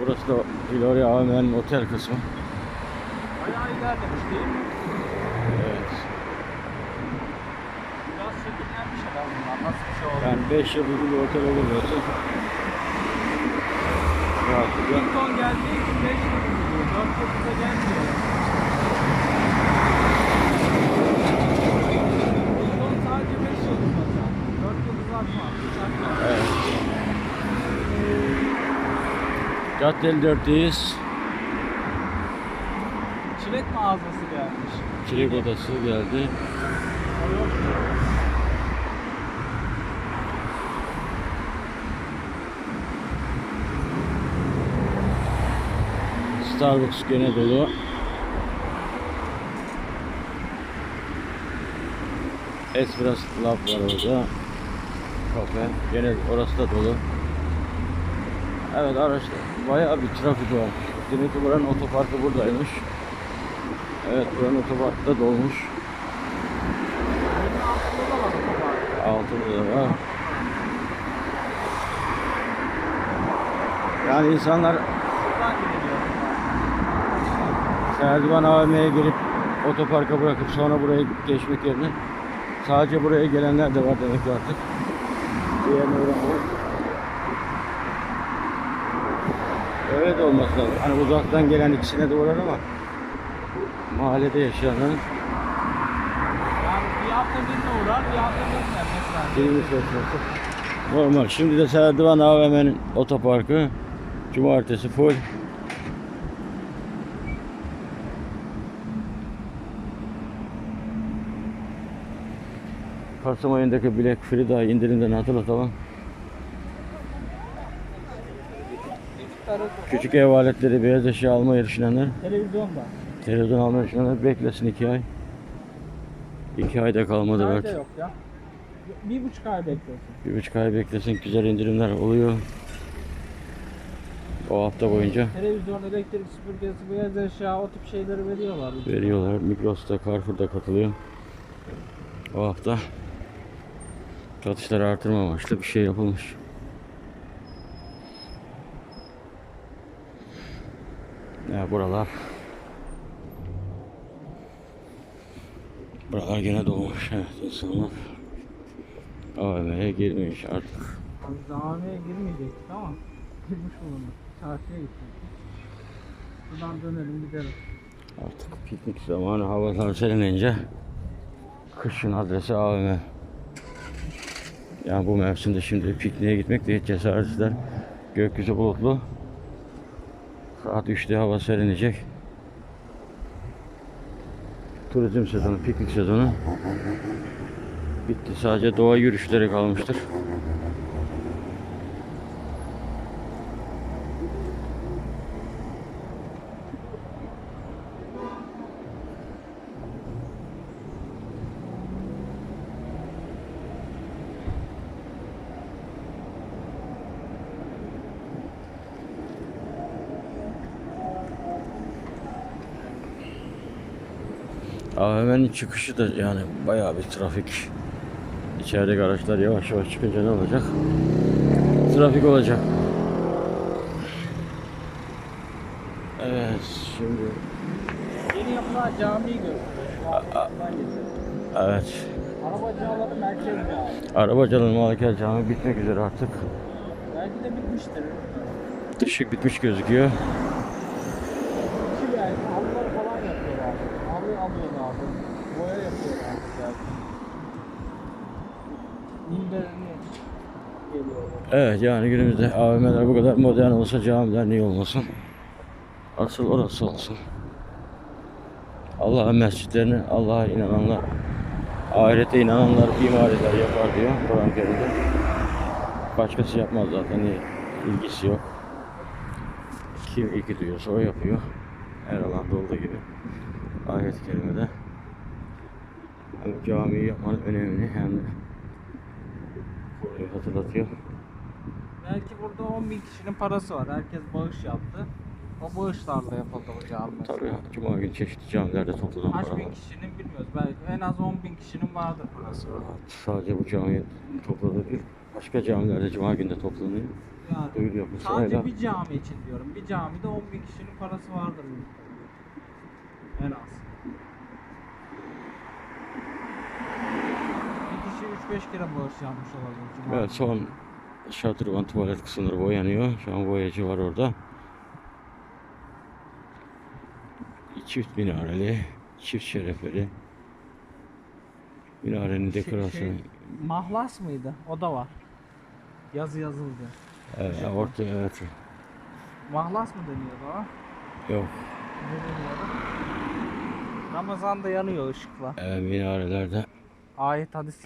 Burası da Gloria AVM'nin otel kısmı. Bayağı ilerlemiş değil mi? Evet. Biraz şekillenmiş adam bunlar. Nasıl bir şey oldu? Yani 5 yıldızlı bir otel olur burası. Rahatlıkla. Hilton geldiği için 5 yıl diyor. 4 yılda gelmiyor. Hilton sadece 5 yıl zaten. 4 yıldız atma. Uçakla. Evet. Caddeli 4'teyiz. Çilek mağazası gelmiş. Çilek odası geldi. Starbucks gene dolu. Espresso Lab var orada. Kafe. Gene orası da dolu. Evet araçlar bayağı bir trafik var. Demek ki buranın otoparkı buradaymış. Evet buranın otoparkı da dolmuş. Altında da var. Yani insanlar. Serdivan AVM'ye girip otoparka bırakıp sonra buraya geçmek yerine sadece buraya gelenler de var demek ki artık. Diğerine uğramıyor. Öyle de olması lazım. Hani uzaktan gelen ikisine de uğrar ama mahallede yaşayanların Yani bir hafta birine uğrar, bir hafta birine mesela. birini normal. Şimdi de Serdivan AVM'nin otoparkı cumartesi full. Kasım ayındaki Black Friday indirimden hatırlatalım. Küçük ev aletleri, beyaz eşya almayı düşünenler, Televizyonda. televizyon almayı düşünenler beklesin iki ay. İki ayda kalmadı belki. yok ya. Bir buçuk ay bekliyorsun. Bir buçuk ay beklesin güzel indirimler oluyor. O hafta boyunca Televizyon, elektrik süpürgesi, beyaz eşya o tip şeyleri veriyorlar. veriyorlar. Migros'ta, Carrefour'da katılıyor. O hafta satışları artırma amaçlı bir şey yapılmış. Ya buralar Buralar gene dolmuş evet insanlar AVM'ye girmiş artık. Biz AVM'ye girmeyecektik ama girmiş bulunduk. Çarşıya gittik. Buradan dönelim gidelim. Artık piknik zamanı havalar serinleyince kışın adresi AVM. Yani bu mevsimde şimdi pikniğe gitmek de hiç cesaret. Gökyüzü bulutlu. Saat 3'te hava serinleyecek. Turizm sezonu, piknik sezonu bitti. Sadece doğa yürüyüşleri kalmıştır. AVM'nin çıkışı da yani bayağı bir trafik. İçerideki araçlar yavaş yavaş çıkınca ne olacak? Trafik olacak. Evet şimdi Yeni yapılan camiyi görüyoruz. Evet Arabacıların merkez cami. Arabacı'nın Malikel Camii bitmek üzere artık. Belki de bitmiştir. Işık bitmiş gözüküyor. Ki yani halıları falan yapıyorlar. Halı alıyorlar. Boya yapıyorlar. belki. Minderini geliyorlar. Evet yani günümüzde AVM'ler bu kadar modern olsa camiler niye olmasın? Asıl orası olsun. Allah'ın mescitlerini Allah'a inananlar, ahirete inananlar imar eder yapar diyor Kur'an-ı Kerim'de. Başkası yapmaz zaten niye? ilgisi yok. Kim ilgi duyuyorsa o yapıyor. Her alanda olduğu gibi. Ayet-i Kerime'de hem camiyi yapmanın önemini hem de hatırlatıyor. Belki burada 10 bin kişinin parası var. Herkes bağış yaptı. O bağışlarla yapıldı bu cami. Tabii Cuma günü çeşitli camilerde toplanan Kaç paralar. bin kişinin bilmiyoruz. Belki en az 10 bin kişinin vardır parası. Sadece bu camiye topladığı değil, başka camilerde Cuma günü de toplanıyor. Yani Duyuru yapılsa sadece öyle. bir cami için diyorum. Bir camide 10 bin kişinin parası vardır. En az. Bir kişi 3-5 kere bağış yapmış olabilir. Cuma Evet son şatırvan tuvalet kısımları boyanıyor. Şu an boyacı var orada. Çift minareli, çift şerefeli. Minarenin Şey- dekorasyonu. şey, mahlas mıydı? O da var. Yazı yazıldı. Evet, orta evet. Mahlas mı deniyordu o? Yok. Ne deniyordu? Ramazan'da yanıyor ışıkla. e, minarelerde Ayet hadis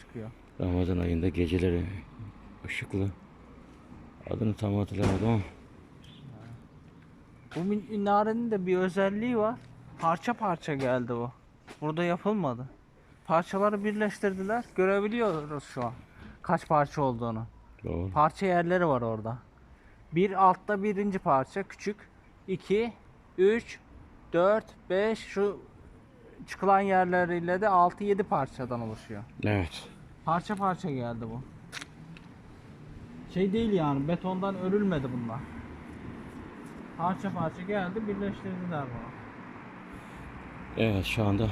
çıkıyor. Ramazan ayında geceleri ışıklı. Adını tam hatırlamadım ama. Bu min- minarenin de bir özelliği var. Parça parça geldi o. Burada yapılmadı. Parçaları birleştirdiler. Görebiliyoruz şu an. Kaç parça olduğunu. Doğru. Parça yerleri var orada. Bir altta birinci parça küçük. 2, 3, 4, 5 şu çıkılan yerleriyle de 6-7 parçadan oluşuyor. Evet. Parça parça geldi bu. Şey değil yani betondan örülmedi bunlar. Parça parça geldi birleştirdiler bunu. Evet şu anda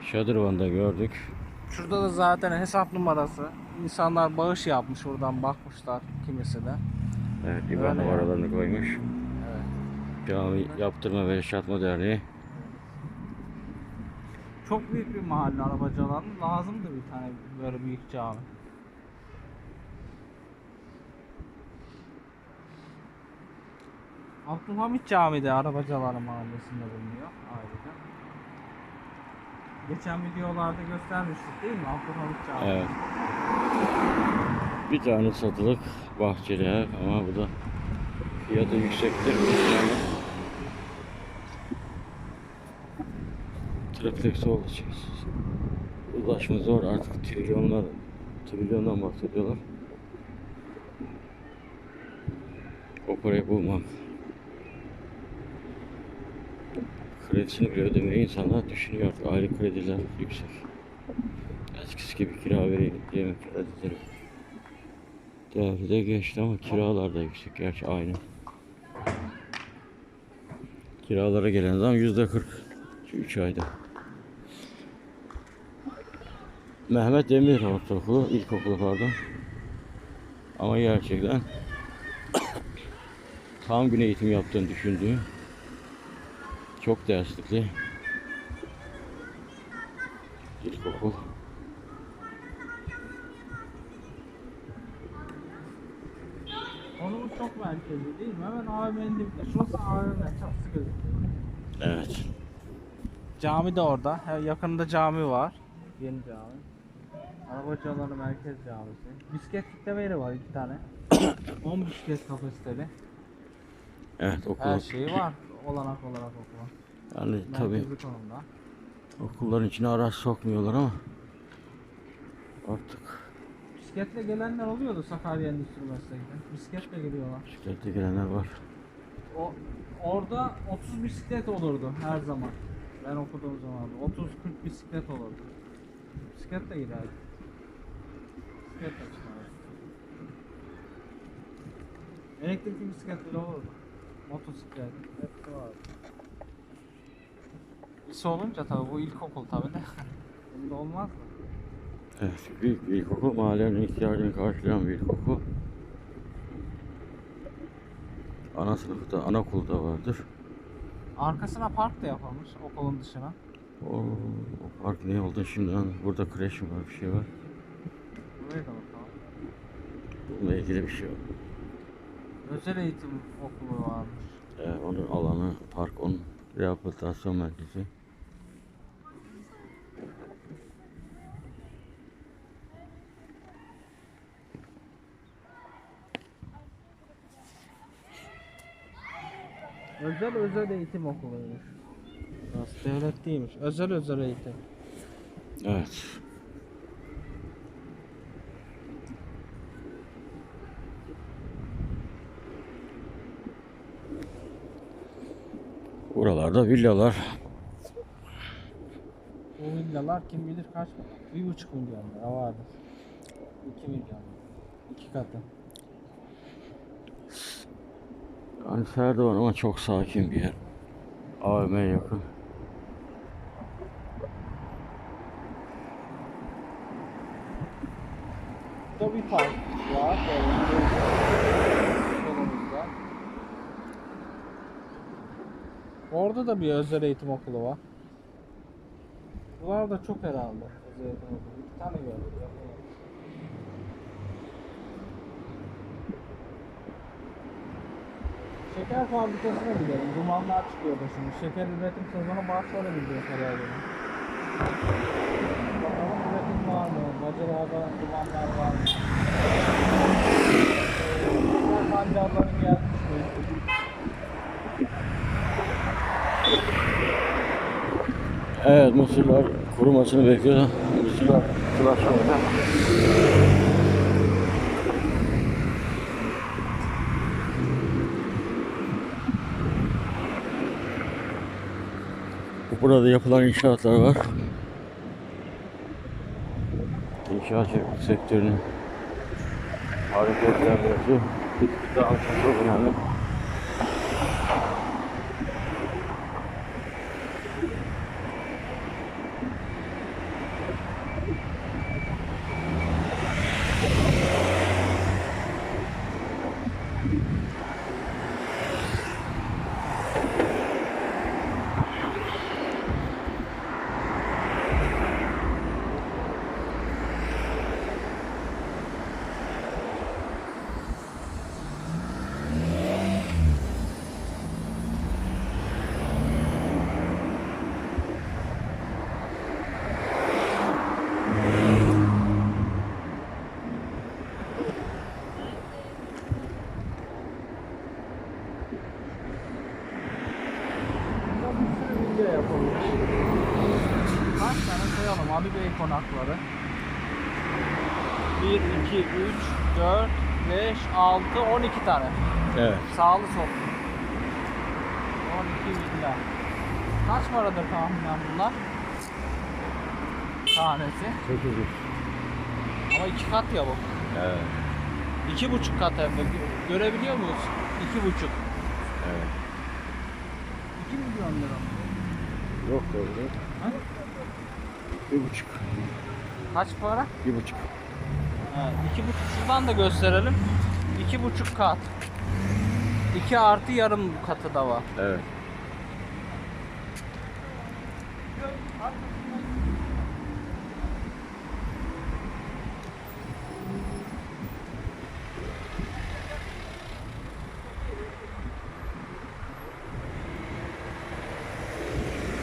Şadırvan'da gördük. Şurada da zaten hesap numarası. İnsanlar bağış yapmış oradan bakmışlar kimisi de. Evet İvan Öyle numaralarını koymuş. Evet. Cami Yaptırma ve Yaşatma Derneği. Çok büyük bir mahalle arabacıların lazımdı bir tane böyle büyük cami. Abdülhamit Camii de Arabacıların mahallesinde bulunuyor ayrıca. Geçen videolarda göstermiştik değil mi Abdülhamit Camii? Evet. Bir tane satılık bahçeli ama bu da fiyatı yüksektir. Triplex olduğu için ulaşma zor artık trilyonlar trilyondan bahsediyorlar. O parayı bulmak kredisini bile ödemeyi insanlar düşünüyor. Aylık krediler yüksek. Eskisi gibi kira vereyim diyemem kredileri. Değeri de geçti ama kiralar da yüksek. Gerçi aynı. Kiralara gelen zam yüzde 40. Şu 3 ayda. Mehmet Demir Ortaokulu, ilkokulu pardon. Ama gerçekten tam gün eğitim yaptığını düşündüğüm çok derslikli ilkokul. Konumuz çok merkezli değil mi? Hemen dibinde. Şurası AVM çatısı gözüküyor. Evet. Cami de orada. Yakında cami var. Yeni cami. Arabacıları Merkez Camisi. Bisiklet kitleme yeri var iki tane. 10 bisiklet kapasiteli. Evet okul. Her şeyi var. Olanak olarak okula. Yani konumda. okulların içine araç sokmuyorlar ama artık Bisikletle gelenler oluyordu Sakarya Endüstri Meslek'ten. Bisikletle geliyorlar. bisiklette gelenler var. O, orada 30 bisiklet olurdu her zaman. Ben okuduğum zaman 30-40 bisiklet olurdu. Bisikletle giderdik. Bisikletle çıkardık. Elektrikli bisiklet bile olurdu. Motosiklet vardı. Lise olunca tabii bu ilkokul tabii de. Bunda olmaz mı? Evet büyük bir ilkokul. Mahallenin ihtiyacını karşılayan bir ilkokul. Ana sınıfı da anaokulu da vardır. Arkasına park da yapılmış okulun dışına. O, o park ne oldu şimdi? Burada kreş mi var bir şey var. Buraya da bakalım. Bununla ilgili bir şey var. Özel eğitim okulu varmış. Ee, onun alanı park onun rehabilitasyon merkezi. Özel özel eğitim okuluymuş. Burası devlet değilmiş. Özel özel eğitim. Evet. Buralarda villalar. Bu villalar kim bilir kaç Bir buçuk milyon lira vardır. İki milyon. İki katı. Yani Serdivan ama çok sakin bir yer. AVM yakın. Orada da bir özel eğitim okulu var. Bunlar da çok herhalde. Özel eğitim okulu. Bir tane gördüm. Şeker fabrikasına gidelim. Dumanlar çıkıyor da şimdi. Şeker üretim sezonu başladı bildiğim kadarıyla. Bakalım üretim var mı? Bacılarda dumanlar var mı? Şeker pancarların gelmiş mi? Evet mısırlar kurumasını bekliyor. Mısırlar tıraşlandı. Burada yapılan inşaatlar var. İnşaat sektörünün hareketlenmesi daha çok önemli. Burada bir sürü video yapılmış. Kaç tane sayalım? Ali Bey konakları. 1, 2, 3, 4, 5, 6, 12 tane. Evet. Sağlı sollu. 12 villa. Kaç paradır tahminen bunlar? Tanesi. 800. Ama iki kat ya bu. Evet. İki buçuk kat hem de. Gö- Görebiliyor muyuz? İki buçuk. Evet. 2 milyon lira. Yok doğru. Ha? Bir buçuk. Kaç para? Bir buçuk. Evet, iki buçuk şuradan da gösterelim. İki buçuk kat. İki artı yarım katı da var. Evet.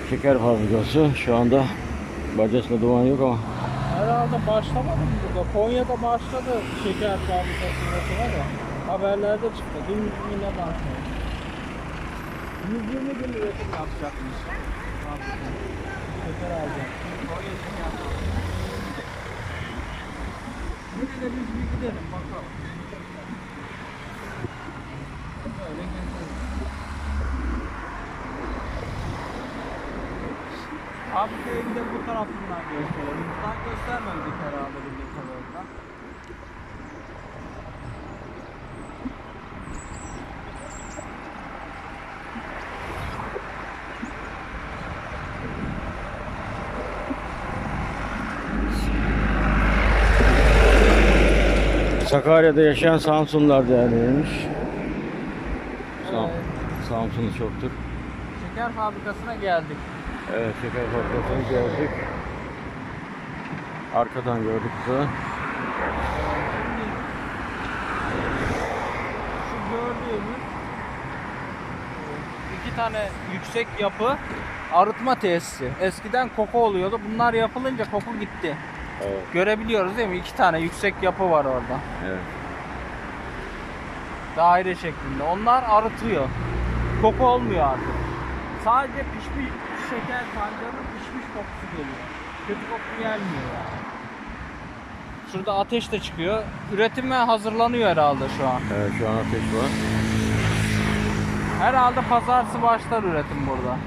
Şeker fabrikası şu anda bacasında duman yok ama Herhalde başlamadı mı burada? Konya'da başladı şeker fabrikası üretimi da. Haberlerde çıktı. Dün yine başladı. 120 gün üretim yapacakmış. Şeker alacak. Konya şeker fabrikası. Yine de biz bir gidelim bakalım. Fabrikayı bir de bu tarafından gösterelim. Buradan göstermedik herhalde bildiğim kadarıyla. Sakarya'da yaşayan Samsunlar değerlenmiş. Sam Evet. Samsun'u çoktur. Şeker fabrikasına geldik. Evet şeker fabrikasını gördük. Arkadan gördük sefer. Şu gördüğümüz iki tane yüksek yapı arıtma tesisi. Eskiden koku oluyordu. Bunlar yapılınca koku gitti. Evet. Görebiliyoruz değil mi? İki tane yüksek yapı var orada. Evet. Daire şeklinde. Onlar arıtıyor. Koku olmuyor artık. Sadece pişmiş şeker pancarının pişmiş kokusu geliyor. Kötü koku gelmiyor yani. Şurada ateş de çıkıyor. Üretime hazırlanıyor herhalde şu an. Evet şu an ateş var. Herhalde pazartesi başlar üretim burada.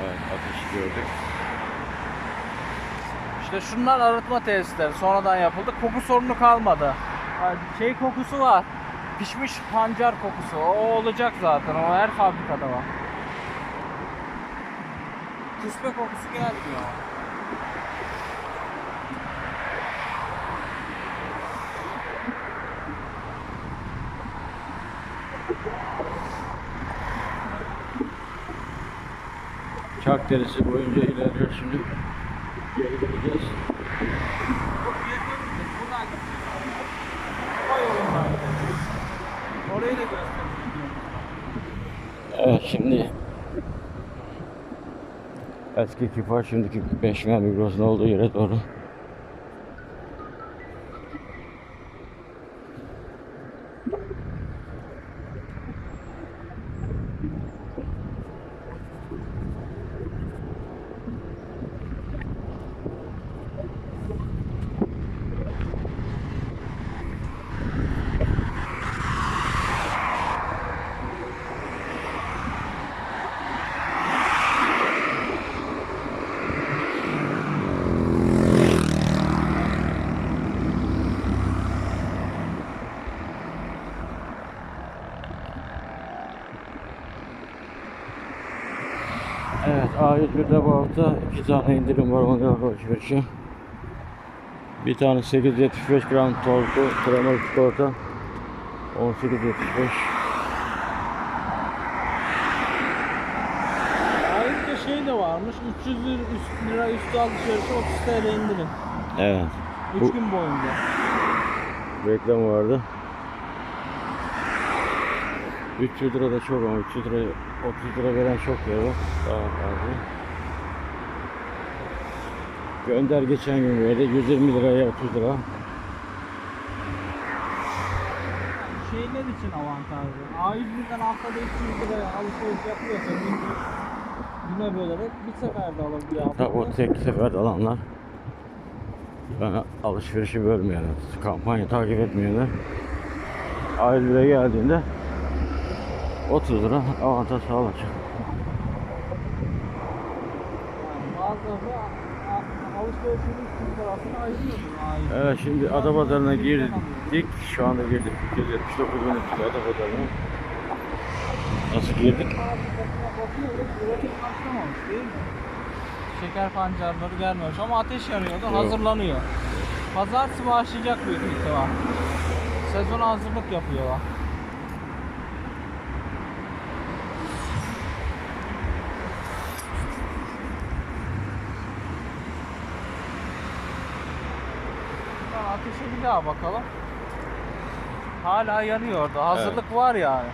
Evet ateşi gördük. İşte şunlar arıtma tesisleri sonradan yapıldı. Koku sorunu kalmadı. Şey kokusu var. pişmiş pancar kokusu. O olacak zaten. O her fabrikada var. Küspe kokusu gelmiyor. Çak derisi boyunca ilerliyor şimdi. Geri gideceğiz. Evet şimdi eski Kipar şimdiki Beşmen Migros'un olduğu yere doğru A101'de bu hafta iki tane indirim var mangal alışverişi. Bir tane 875 gram torku kremalı çikolata 18.75 Ayrıca şey de varmış. 300 lira, üst- lira üstü alışverişi 30 TL indirim. Evet, 3 Bu- gün boyunca. reklam vardı. 300 lira da çok ama 300 lira 30 lira veren çok yer var. Daha fazla. Gönder geçen gün verdi 120 liraya 30 lira. Şeyler için avantajlı. A101'den haftada 300 lira alışveriş yapıyorsa güne bölerek bir seferde alabiliyor. Tabi o tek seferde alanlar yani alışverişi bölmeyenler, kampanya takip etmeyenler aileye geldiğinde 30 lira avantaj sağlayacak. Yani bazıları Evet şimdi Adapazarı'na girdik. Şu anda girdik. 279 bin Adapazarı'na. Nasıl girdik? Şeker pancarları gelmemiş ama ateş yanıyordu, hazırlanıyor. Pazartesi başlayacak büyük ihtimal. Sezona hazırlık yapıyorlar. Ateşe bir daha bakalım. Hala yanıyor orada. Hazırlık var yani.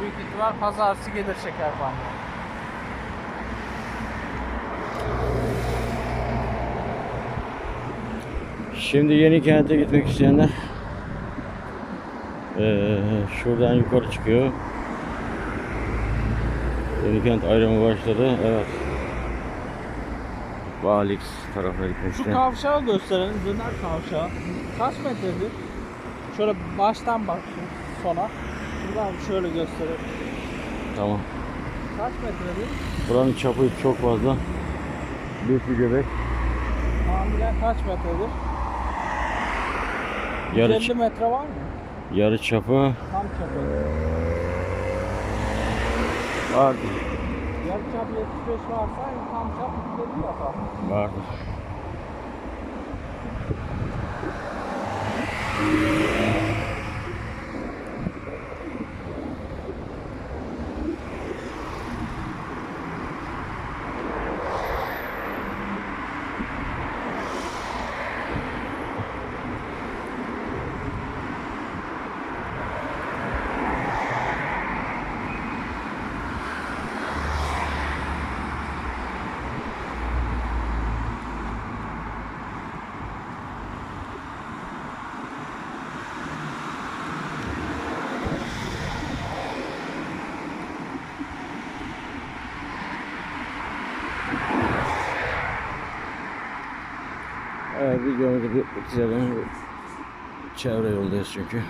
Büyük ihtimal pazartesi gelir şeker pancar. Şimdi yeni kente gitmek isteyenler eee, şuradan yukarı çıkıyor. Yeni kent ayrımı başladı. Evet. Valix tarafına gitmek Şu kavşağı gösterelim. Döner kavşağı. Kaç metredir? Şöyle baştan bak şu sona. Buradan şöyle gösterelim. Tamam. Kaç metredir? Buranın çapı çok fazla. Büyük bir göbek. Tahminen kaç metredir? Yarı, 150 metre var mı? yarı çapı Tam çapı. Vardır. Yarı çap 75 varsa tam çap 150 yapar. Vardır. Evet videomuzu bitirelim. Çevre yoldayız çünkü.